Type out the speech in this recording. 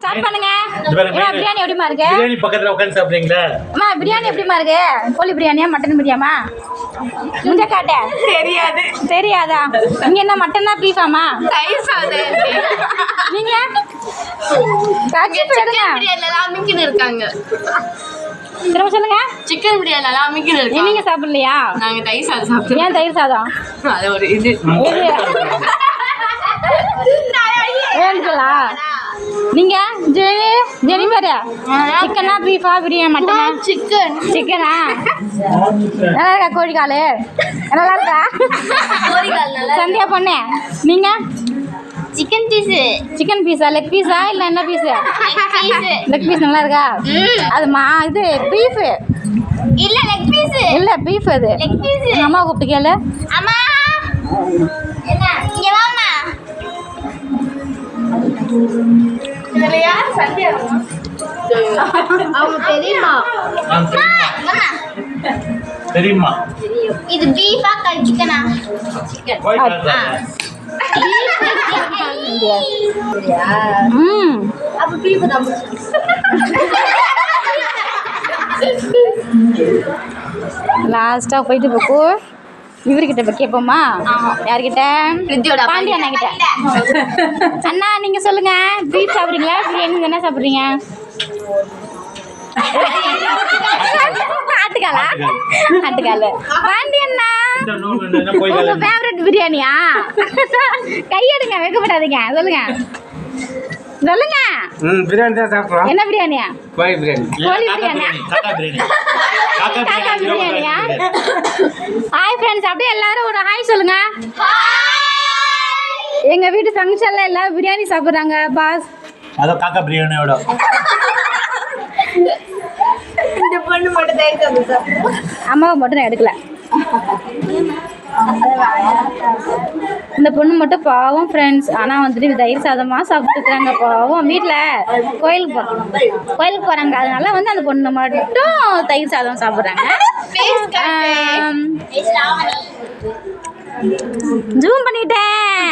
Start பண்ணுங்க பிரியாணி. எப்படிமா இருக்கு? பிரியாணி பக்கத்துல உட்காந்து சாப்பிடுறீங்களா? அம்மா பிரியாணி எப்படிமா இருக்கு? கோழி பிரியாணியா மட்டன் பிரியாமா? முஞ்ச காட்ட. தெரியாது. தெரியாதா? இங்க என்ன மட்டனா பீஃபாமா? தயிர் சாதம் நீங்க? இருக்காங்க. திரும்ப சொல்லுங்க. சிக்கன் பிரியாணில எல்லாம் அமைக்கின்னு நீங்க இருக்காங்க சாப்பிடலையா? நாங்க தயிர் சாதம் சாப்பிட்டோம் ஏன் தயிர் சாதம்? அது ஒரு இது. நீங்க? சிக்கனா பீஃபா பிரியாணி மட்டனா சிக்கன் சிக்கனா நல்லா இருக்கா கோழிக்காலு? நல்லா இருக்கா? சந்தியா பொண்ணு நீங்க? சிக்கன் பீஸ் சிக்கன் பீஸா லெக் பீஸா இல்ல என்ன பீஸ் லெக் பீஸ் நல்லா இருக்கா? அது மா இது பீஃப் இல்ல லெக் பீஸ் இல்ல பீஃப் அது. லெக் பீஸ் அம்மா கூப்பிட்டு கேளு. அம்மா. என்ன? இங்க வாமா இதுல யார் சந்தியா அவங்க தெரியுமா ஆ, தெரியுமா? தெரியுமா இது பீஃபா கல் சிக்கனா அப்ப பீஃப் தான் லாஸ்டா போயிட்டு இப்போ இவர்கிட்ட இப்போ கேட்போமா யார்கிட்ட? பாண்டி அண்ணா கிட்ட. அண்ணா நீங்க சொல்லுங்க. பீஃப் சாப்பிடுறீங்களா? பிரியாணி என்ன சாப்பிடுறீங்க? ஆட்டுக்காலா? ஆட்டுக்கால. பாண்டி அண்ணா உங்க. ஃபேவரட் பிரியாணியா? கையெடுங்க வைக்கப்படாதீங்க. சொல்லுங்க. சொல்லுங்க. ம் பிரியாணி தான் சாப்பிட்றோம். என்ன பிரியாணியா? கோழி பிரியாணி. கோழி காக்கா பிரியாணியா? பிரியாணி காக்கா பிரியாணி. காக்கா காக்கா பிரியாணி பிரியாணியா? பிரியாணி. ஹாய் ஃப்ரெண்ட்ஸ் அப்படியே எல்லாரும் ஒரு ஹாய் சொல்லுங்க. எங்க வீட்டு ஃபங்க்ஷன்ல எல்லாரும் பிரியாணி சாப்பிடுறாங்க பாஸ் அதான் காக்கா பிரியாணியோட. இந்த பொண்ணு மட்டும் சாதம் சாப்பிடுறோம் அம்மாவை மட்டும் நான் எடுக்கல. இந்த பொண்ணு மட்டும் பாவம் ஃப்ரெண்ட்ஸ் ஆனால் வந்துட்டு தயிர் சாதமாக சாப்பிட்டுருக்குறாங்க பாவம். வீட்டில் கோயிலுக்கு போகிறாங்க கோயிலுக்கு போகிறாங்க அதனால வந்து அந்த பொண்ணு மட்டும் தயிர் சாதம் சாப்பிட்றாங்க. ஜூம் பண்ணிட்டேன்.